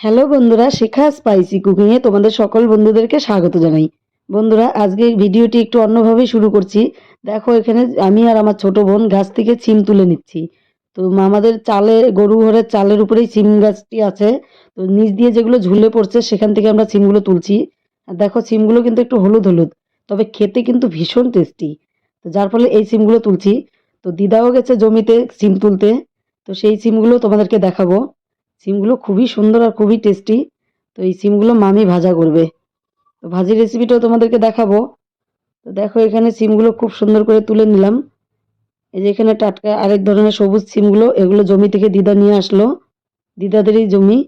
Hello বন্ধুরা, শিখা spicy কুকিংয়ে তোমাদের সকল বন্ধুদেরকে স্বাগত জানাই। বন্ধুরা, আজকে ভিডিওটি একটু অন্যভাবে শুরু করছি। দেখো, এখানে আমি আর আমার ছোট বোন গাছ থেকে সিম তুলে নিচ্ছি। তো আমাদের চালে, গরু ঘরের চালের উপরেই সিম গাছটি আছে। তো নিচ দিয়ে যেগুলো ঝুলে পড়ছে, সেখান থেকে আমরা সিমগুলো তুলছি। আর দেখো সিমগুলো কিন্তু একটু হলুদ হলুদ, তবে খেতে কিন্তু ভীষণ টেস্টি তো যার ফলে এই সিমগুলো তুলছি। তো দিদাও গেছে জমিতে সিম তুলতে। তো সেই সিমগুলো তোমাদেরকে দেখাবো। সিমগুলো খুবই সুন্দর আর খুবই টেস্টি তো এই সিমগুলো মামি ভাজা করবে। তো ভাজির রেসিপিটাও তোমাদেরকে দেখাবো। তো দেখো, এখানে সিমগুলো খুব সুন্দর করে তুলে নিলাম। এই যে এখানে টাটকা আরেক ধরনের সবুজ সিমগুলো, এগুলো জমি থেকে দিদা নিয়ে আসলো। দিদাদেরই জমি।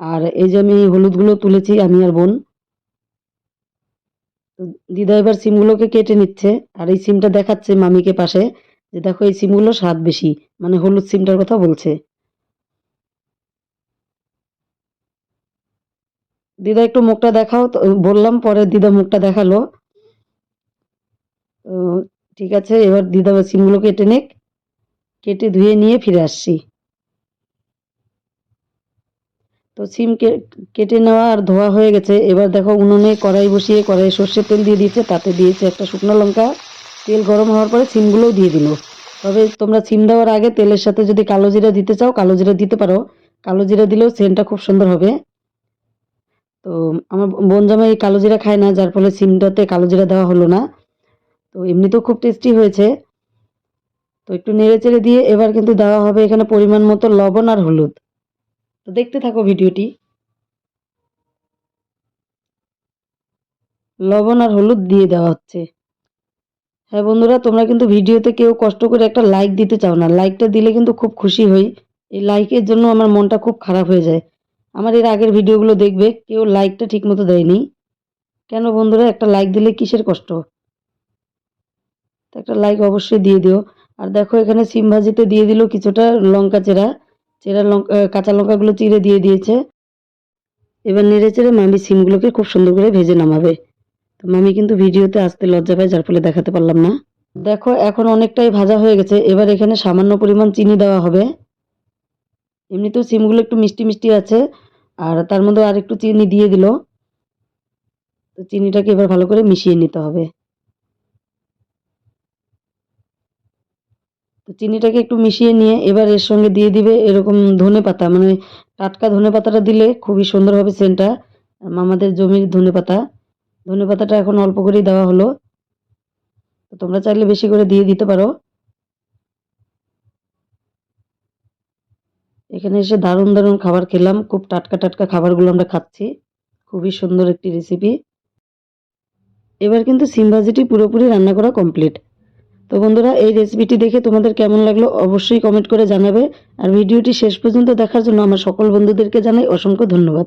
আর এই যে আমি এই হলুদগুলো তুলেছি, আমি আর বোন। তো দিদা এবার সিমগুলোকে কেটে নিচ্ছে। আর এই সিমটা দেখাচ্ছে মামিকে পাশে যে দেখো, এই সিমগুলো স্বাদ বেশি। মানে হলুদ সিমটার কথা বলছে। দিদা একটু মুখটা দেখাও তো বললাম পরে দিদা মুখটা দেখাল। ঠিক আছে, এবার দিদা সিমগুলো কেটে নেক। কেটে ধুয়ে নিয়ে ফিরে আসছি। তো সিম কেটে নেওয়া আর ধোয়া হয়ে গেছে। এবার দেখো উনুনে কড়াই বসিয়ে কড়াই সর্ষের তেল দিয়ে দিয়েছে, তাতে দিয়েছে একটা শুকনো লঙ্কা। তেল গরম হওয়ার পরে সিমগুলোও দিয়ে দিল। তবে তোমরা সিম দেওয়ার আগে তেলের সাথে যদি কালো জিরা দিতে চাও, কালো জিরা দিতে পারো। কালো জিরা দিলেও সেন্টটা খুব সুন্দর হবে। তো আমার বোন জামাই কালো জিরা খায় না, যার ফলে সিমটাতে কালো জিরা দেওয়া হলো না। তো এমনিতেও খুব টেস্টি হয়েছে। তো একটু নেড়ে চেড়ে দিয়ে এবার কিন্তু দেওয়া হবে এখানে পরিমাণ মতো লবণ আর হলুদ। তো দেখতে থাকো ভিডিওটি। লবণ আর হলুদ দিয়ে দেওয়া হচ্ছে। হ্যাঁ বন্ধুরা, তোমরা কিন্তু ভিডিওতে কেউ কষ্ট করে একটা লাইক দিতে চাও না। লাইকটা দিলে কিন্তু খুব খুশি হই। এই লাইকের জন্য আমার মনটা খুব খারাপ হয়ে যায়। আমার এর আগের ভিডিওগুলো দেখবে, কেউ লাইকটা ঠিকমতো দেয়নি। কেন বন্ধুরা, একটা লাইক দিলে কিসের কষ্ট? একটা লাইক অবশ্যই দিয়ে দিও। আর দেখো, এখানে সিম ভাজিতে দিয়ে দিল কিছুটা লঙ্কা চেরা। চেরা লঙ্কা কাঁচা লঙ্কাগুলো চিড়ে দিয়ে দিয়েছে। এবার নেড়ে চেড়ে মামি সিমগুলোকে খুব সুন্দর করে ভেজে নামাবে। তো মামি কিন্তু ভিডিওতে আসতে লজ্জা পায়, যার ফলে দেখাতে পারলাম না। দেখো, এখন অনেকটাই ভাজা হয়ে গেছে। এবার এখানে সামান্য পরিমাণ চিনি দেওয়া হবে। এমনিতেও সিমগুলো একটু মিষ্টি মিষ্টি আছে। আর তার মধ্যে আর একটু চিনি দিয়ে দিল। তো চিনিটাকে এবার ভালো করে মিশিয়ে নিতে হবে। তো চিনিটাকে একটু মিশিয়ে নিয়ে এবার এর সঙ্গে দিয়ে দিবে এরকম ধনে পাতা। মানে টাটকা ধনে পাতাটা দিলে খুবই সুন্দর হবে সেন্টটা। মামাদের জমির ধনে পাতা। ধনে পাতাটা এখন অল্প করেই দেওয়া হলো। তো তোমরা চাইলে বেশি করে দিয়ে দিতে পারো। এখানে এসে দারুণ দারুণ খাবার খেলাম। খুব টাটকা টাটকা খাবারগুলো আমরা খাচ্ছি। খুবই সুন্দর একটি রেসিপি এবার কিন্তু সিম ভাজিটি পুরোপুরি রান্না করা কমপ্লিট তো বন্ধুরা, এই রেসিপিটি দেখে তোমাদের কেমন লাগল অবশ্যই কমেন্ট করে জানাবে। আর ভিডিওটি শেষ পর্যন্ত দেখার জন্য আমার সকল বন্ধুদেরকে জানাই অসংখ্য ধন্যবাদ।